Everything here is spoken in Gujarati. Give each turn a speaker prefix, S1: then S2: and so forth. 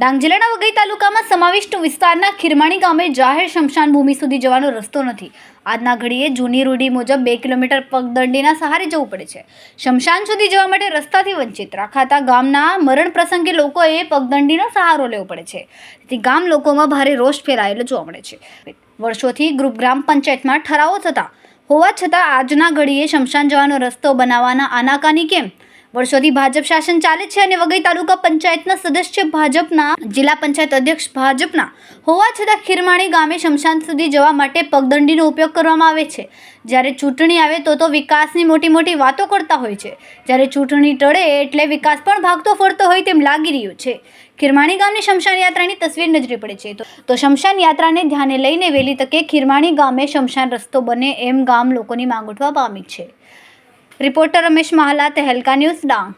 S1: ડાંગ જિલ્લાના વઘઈ તાલુકામાં સમાવિષ્ટ વિસ્તારના ખીરમાણી ગામે જાહેર શમશાન ભૂમિ સુધી જવાનો રસ્તો નથી. આજના ઘડીએ જૂની રૂઢી મુજબ બે કિલોમીટર પગદંડીના સહારે જવું પડે છે. શમશાન સુધી જવા માટે રસ્તાથી વંચિત રાખાતા ગામના મરણ પ્રસંગે લોકોએ પગદંડીનો સહારો લેવો પડે છે. તેથી ગામ લોકોમાં ભારે રોષ ફેલાયેલો જોવા મળે છે. વર્ષોથી ગ્રુપ ગ્રામ પંચાયતમાં ઠરાવો થતા, હોવા છતાં આજના ઘડીએ શમશાન જવાનો રસ્તો બનાવવાના આનાકાની કેમ? વર્ષોથી ભાજપ શાસન ચાલે છે અને વઘઈ તાલુકા પંચાયતના સદસ્ય ભાજપના જિલ્લા પંચાયત અધ્યક્ષ ભાજપના હોવા છતાં ખીરમાણી ગામે શમશાન સુધી જવા માટે પગદંડીનો ઉપયોગ કરવામાં આવે છે. જ્યારે ચૂંટણી આવે તો તો વિકાસની મોટી મોટી વાતો કરતા હોય છે. જ્યારે ચૂંટણી ટળે એટલે વિકાસ પણ ભાગતો ફરતો હોય તેમ લાગી રહ્યું છે. ખીરમાણી ગામની શમશાન યાત્રાની તસવીર નજરે પડે છે. તો શમશાન યાત્રાને ધ્યાને લઈને વહેલી તકે ખીરમાણી ગામે શમશાન રસ્તો બને એમ ગામ લોકોની માંગ ઉઠવા પામી છે. Reporter Ramesh Mahala Tehelka news Dang.